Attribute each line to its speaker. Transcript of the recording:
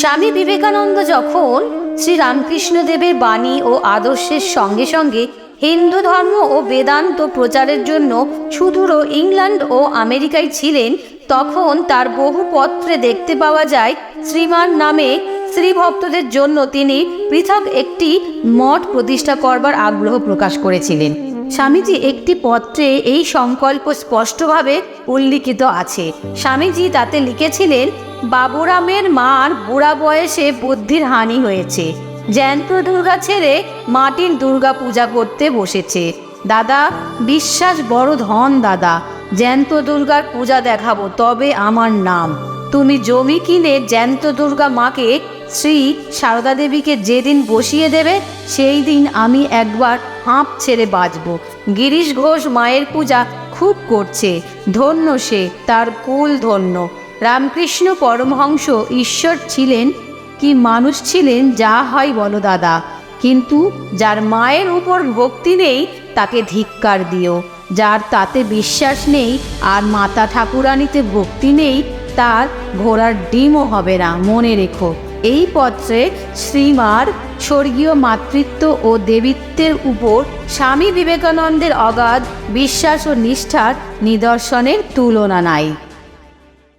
Speaker 1: স্বামী বিবেকানন্দ যখন শ্রী রামকৃষ্ণদেবের বাণী ও আদর্শের সঙ্গে সঙ্গে হিন্দু ধর্ম ও বেদান্ত প্রচারের জন্য সুদূর ইংল্যান্ড ও আমেরিকায় ছিলেন, তখন তার বহু পত্রে দেখতে পাওয়া যায় শ্রীমান নামে শ্রী ভক্তদের জন্য তিনি পৃথক একটি মঠ প্রতিষ্ঠা করবার আগ্রহ প্রকাশ করেছিলেন। স্বামীজি একটি পত্রে এই সংকল্প স্পষ্টভাবে উল্লিখিত আছে। স্বামীজি তাতে লিখেছিলেন, বাবুরামের মার বুড়া বয়সে বুদ্ধির হানি হয়েছে। জ্যান্ত দুর্গা ছেড়ে মাটির দুর্গা পূজা করতে বসেছে। দাদা, বিশ্বাস বড় ধন দাদা। জ্যান্ত দুর্গার পূজা দেখাবো, তবে আমার নাম। তুমি জমি কিনে জ্যান্ত দুর্গা মাকে শ্রী সারদা দেবীকে যেদিন বসিয়ে দেবে, সেই দিন আমি একবার হাঁপ ছেড়ে বাঁচব গিরিশ ঘোষ মায়ের পূজা খুব করছে। ধন্য সে, তার কুল ধন্য। রামকৃষ্ণ পরমহংস ঈশ্বর ছিলেন, কি মানুষ ছিলেন, যা হয় বলো দাদা। কিন্তু যার মায়ের উপর ভক্তি নেই, তাকে ধিক্কার দিও। যার তাতে বিশ্বাস নেই, আর মাতা ঠাকুরানিতে ভক্তি নেই, তার ঘোড়ার ডিমও হবে না, মনে রেখো। এই পত্রে শ্রীমার স্বর্গীয় মাতৃত্ব ও দেবিত্বের উপর স্বামী বিবেকানন্দের অগাধ বিশ্বাস ও নিষ্ঠার নিদর্শনের তুলনা নাই।